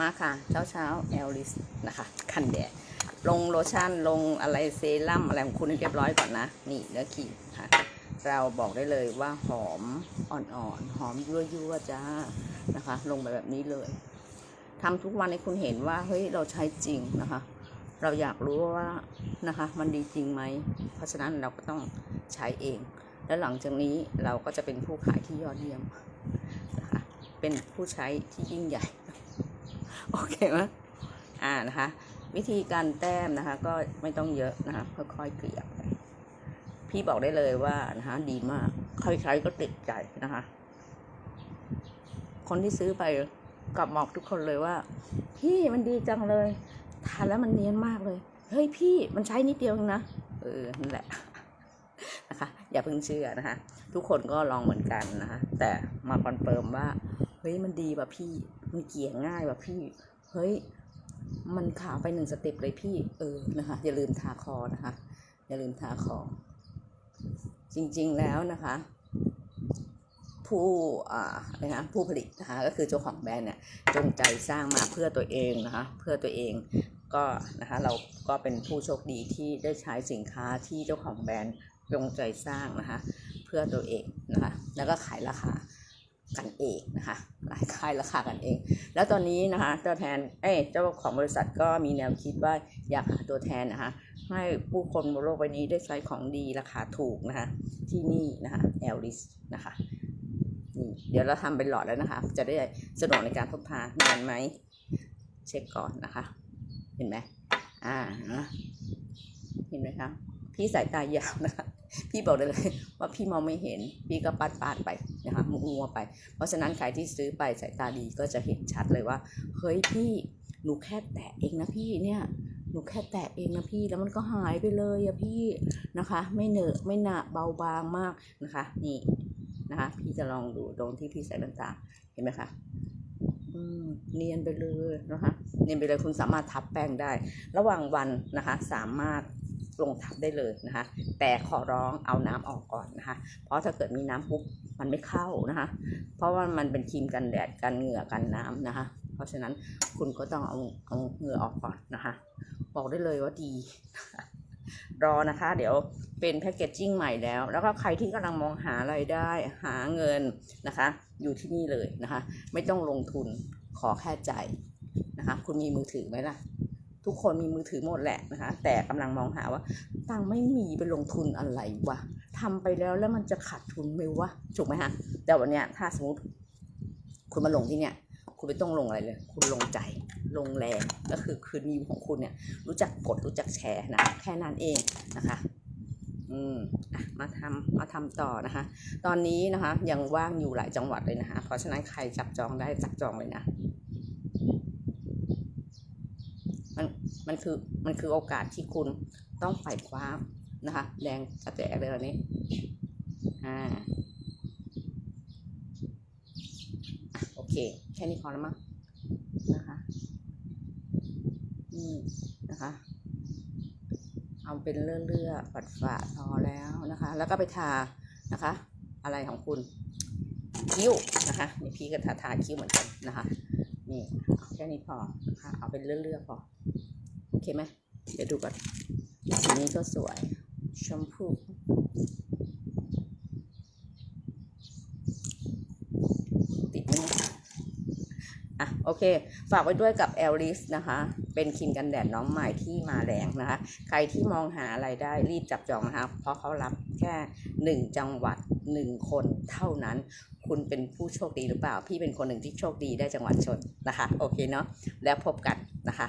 มาค่ะเช้าเช้าแอลลิสนะคะกันแดดลงโลชั่นลงอะไรเซรั่มอะไรของคุณให้เรียบร้อยก่อนนะ นี่เนื้อครีมค่ะ เราบอกได้เลยว่าหอมอ่อนๆ หอมยั่วๆจ้านะคะ ลงไปแบบนี้เลยทำทุกวันให้คุณเห็นว่าเฮ้ยเราใช้จริงนะคะ เราอยากรู้ว่านะคะ มันดีจริงไหม เพราะฉะนั้นเราก็ต้องใช้เอง แล้วหลังจากนี้เราก็จะเป็นผู้ขายที่ยอดเยี่ยมนะคะเป็นผู้ใช้ที่ยิ่งใหญ่ โอเคไหมอ่านะคะ วิธีการแต้มนะคะ ก็ไม่ต้องเยอะนะคะค่อยๆเกลี่ยไปพี่บอกได้เลยว่านะคะดีมากใครๆก็ติดใจนะคะ คนที่ซื้อไปกลับบอกทุกคนเลยว่า พี่มันดีจังเลยทานแล้วมันเนียนมากเลยเฮ้ยพี่มันใช้นิดเดียวนะเออนั่นแหละนะคะ อย่าเพิ่งเชื่อนะคะ ทุกคนก็ลองเหมือนกันนะคะ แต่มาคอนเฟิร์มว่า เฮ้ยมันดีว่ะพี่ มันเกี่ยง่ายว่ะพี่ เฮ้ย มันขาวไปหนึ่งสเต็ปเลยพี่ เออ นะคะ อย่าลืมทาคอนะคะ อย่าลืมทาคอ จริงๆแล้วนะคะ ผู้อ่าอะไรนะผู้ผลิตนะคะก็คือเจ้าของแบรนด์เนี่ยจงใจสร้างมาเพื่อตัวเองนะคะ เพื่อตัวเองก็นะคะเราก็เป็นผู้โชคดีที่ได้ใช้สินค้าที่เจ้าของแบรนด์จงใจสร้างนะคะ เพื่อตัวเองนะคะ แล้วก็ขายราคา กันเองนะคะขายค่ายราคากันเอง แล้วตอนนี้นะคะตัวแทนเอ้เจ้าของบริษัทก็มีแนวคิดว่าอยากหาตัวแทนนะคะให้ผู้คนบนโลกใบนี้ได้ใช้ของดีราคาถูกนะคะที่นี่นะคะแอลลิสนะคะเดี๋ยวเราทำเป็นหลอดแล้วนะคะ จะได้สะดวกในการพกพานานไหม เช็คก่อนนะคะ เห็นไหมอ่าเห็นไหมคะพี่สายตายาวนะคะ พี่บอกได้เลยว่าพี่มองไม่เห็น พี่ก็ปัดปาดๆไปนะคะมัวๆไป เพราะฉะนั้นใครที่ซื้อไปสายตาดีก็จะเห็นชัดเลยว่า เฮ้ยพี่หนูแค่แตะเองนะพี่เนี่ยหนูแค่แตะเองนะพี่แล้วมันก็หายไปเลยอะพี่นะคะ ไม่เหนอะไม่หนาเบาบางมากนะคะ นี่นะคะ พี่จะลองดูตรงที่พี่ใส่แว่นตาเห็นไหมคะเนียนไปเลยนะคะ เนียนไปเลยคุณสามารถทับแป้งได้ ระหว่างวันนะคะ สามารถ ลงทับได้เลยนะคะ แต่ขอร้องเอาน้ำออกก่อนนะคะ เพราะถ้าเกิดมีน้ำปุ๊บมันไม่เข้านะคะ เพราะว่ามันเป็นครีมกันแดดกันเหงื่อกันน้ำนะคะ เพราะฉะนั้นคุณก็ต้องเอาเอาเหงื่อออกก่อนนะคะ บอกได้เลยว่าดีรอนะคะ เดี๋ยวเป็นแพคเกจจิ้งใหม่แล้ว แล้วก็ใครที่กำลังมองหารายได้หาเงินนะคะ อยู่ที่นี่เลยนะคะ ไม่ต้องลงทุนขอแค่ใจนะคะ คุณมีมือถือไหมล่ะ ทุกคนมีมือถือหมดแหละนะคะ แต่กำลังมองหาว่า ตังไม่มีไปลงทุนอะไรวะทำไปแล้วแล้วมันจะขาดทุนไหมวะถูกไหมฮะ แต่วันเนี้ยถ้าสมมติคุณมาลงที่เนี่ย คุณไม่ต้องลงอะไรเลย คุณลงใจลงแรงก็คือคืนนิวของคุณเนี่ย รู้จักกดรู้จักแชร์นะแค่นั้นเองนะคะอืมอะมาทำมาทำต่อนะคะ ตอนนี้นะคะยังว่างอยู่หลายจังหวัดเลยนะคะ เพราะฉะนั้นใครจับจองได้จับจองเลยนะ มันคือมันคือโอกาสที่คุณต้องไฝ่คว้านะคะแรงกระแจกเลยวันนี้อ่าโอเค แค่นี้พอแล้วมั้งนะคะนี่นะคะ เอาเป็นเลื่อๆปัดฝาพอแล้วนะคะ แล้วก็ไปทานะคะ อะไรของคุณคิ้วนะคะนี่พี่ก็ทาทาคิ้วเหมือนกันนะคะนี่แค่นี้พอนะคะเอาเป็นเลื่อๆพอโอ เคไหมเดี๋ยวดูก่อนสีนี้ก็สวย ชมพูติดไหมเนี่อะโอเค ฝากไว้ด้วยกับ e l r i s นะคะ เป็นครีมกันแดดน้องใหม่ที่มาแรงนะคะ ใครที่มองหาอะไรได้รีบจับจองนะคะ เพราะเขารับแค่หนึ่งจังหวัดหนึ่งคนเท่านั้นคุณเป็นผู้โชคดีหรือเปล่า พี่เป็นคนหนึ่งที่โชคดีได้จังหวัดชนนะคะ โอเคเนาะแล้วพบกันนะคะ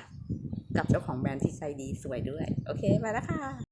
กับเจ้าของแบรนด์ที่ใจดีสวยด้วย โอเค ไปแล้วค่ะ